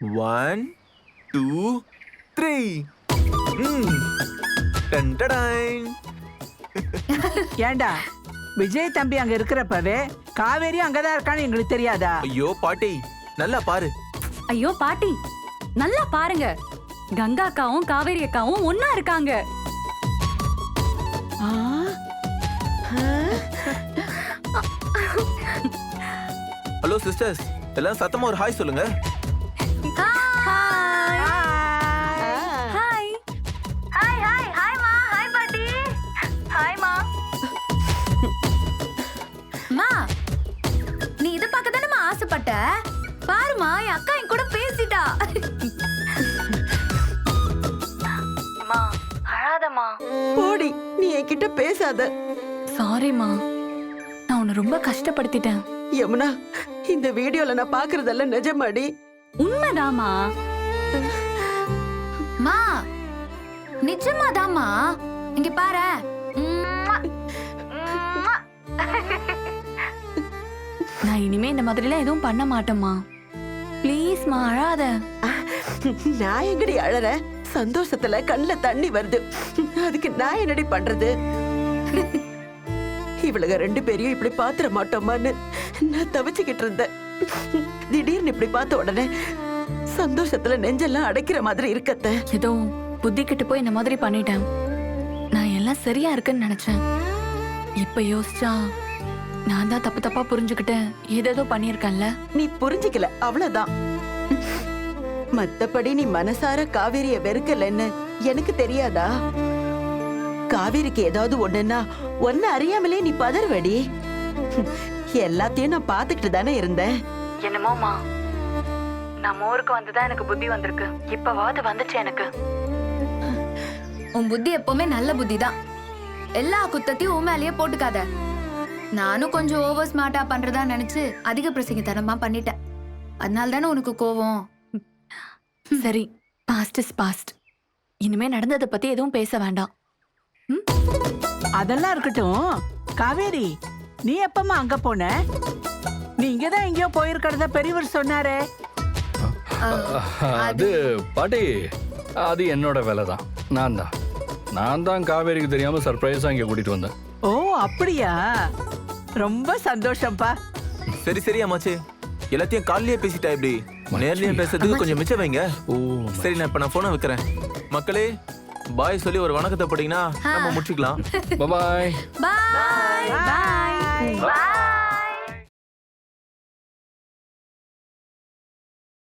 One two three ஏண்டா? விஜய் தம்பி அங்க இருக்கிறப்பவே காவேரி அங்கதான் இருக்கான்னு எங்களுக்கு தெரியாதா? ஐயோ பாட்டி. நல்லா பாரு. ஐயோ பாட்டி. நல்லா பாருங்க. கங்கா அக்காவும் காவேரி அக்காவும் ஒன்னா இருக்காங்க. ஆ? ஹலோ சிஸ்டர்ஸ் எல்லாம் சத்தமா ஒரு ஹாய் சொல்லுங்க. அழாதம்மா போடி நீ என்கிட்ட பேசாத. சாரிம்மா நான் உன்னை ரொம்ப கஷ்டப்படுத்திட்டேன். யமுனா இந்த வீடியோல நான் பாக்குறதெல்லாம் நிஜமாடி. உண்மைதாம்மா. மா நிஜமாதாம்மா. இங்க பாரு. நான் இனிமே இந்த மாதிரிலாம் எதுவும் பண்ண மாட்டேம்மா. ப்ளீஸ்மா அழாத. நான் எங்கடி அழற சந்தோஷத்துல கண்ணுல தண்ணி வருது. அதுக்கு நான் என்னடி பண்றது? இவளுக ரெண்டு பேரையும் இப்படி பாத்துற மாட்டோமான்னு நான் தவிச்சுக்கிட்டு இருந்தேன். திடீர்னு இப்படி பார்த்த உடனே சந்தோஷத்துல நெஞ்செல்லாம் அடைக்கிற மாதிரி இருக்கத்த. ஏதோ புத்தி கெட்டு போய் இந்த மாதிரி பண்ணிட்டேன். நான் எல்லாம் சரியா இருக்குன்னு நினைச்சேன். இப்ப யோசிச்சா நான் தான் தப்பு தப்பா புரிஞ்சுக்கிட்டு ஏதேதோ பண்ணியிருக்கேன்ல. நீ புரிஞ்சுக்கல அவ்வளவுதான். மத்தபடி நீ மனசார காவேரிய வெறுக்கலன்னு எனக்கு தெரியாதா? காவேரிக்கு ஏதாவது ஒண்ணுன்னா ஒன்னு அறியாமலே நீ பதறுவடி. எல்லாத்தையும் நான் பாத்துக்கிட்டு தானே இருந்தேன். என்னமோமா நம்ம ஊருக்கு வந்துதான் எனக்கு புத்தி வந்திருக்கு. இப்பவாது வந்துச்சு எனக்கு. உன் புத்தி எப்பவுமே நல்ல புத்தி தான் எல்லா குத்தத்தையும் உன் மேலேயே போட்டுக்காத. நானும் கொஞ்சம் ஓவர் ஸ்மார்ட்டா பண்றதா நினைச்சு அதிக பிரசங்கித்தனமா பண்ணிட்டேன். அதனால தானே உனக்கு கோவம்? சரி பாஸ்ட் இஸ் பாஸ்ட் இனிமே நடந்ததை பத்தி எதுவும் பேச வேண்டாம். அதெல்லாம் இருக்கட்டும். காவேரி நீ எப்பமா அங்க போன? நீ இங்கதான் எங்கேயோ போயிருக்கிறத பெரியவர் சொன்னாரே. அது பாட்டி அது என்னோட வேலை தான் நான் தான். நான் தான் காவேரிக்கு தெரியாம சர்ப்ரைஸா இங்க கூட்டிட்டு வந்தேன். ஓ அப்படியா? ரொம்ப சந்தோஷம்ப்பா சரி சரி அம்மாச்சி. எல்லாத்தையும் காலையிலேயே பேசிட்டா இப்படி நேர்லயே பேசுறதுக்கு கொஞ்சம் மிச்சம் வைங்க. ஓ சரி நான் இப்ப நான் போனை வைக்கிறேன். மக்களே பாய் சொல்லி ஒரு வணக்கத்தை போட்டீங்கன்னா நம்ம முடிச்சுக்கலாம். பாய் பாய் பாய்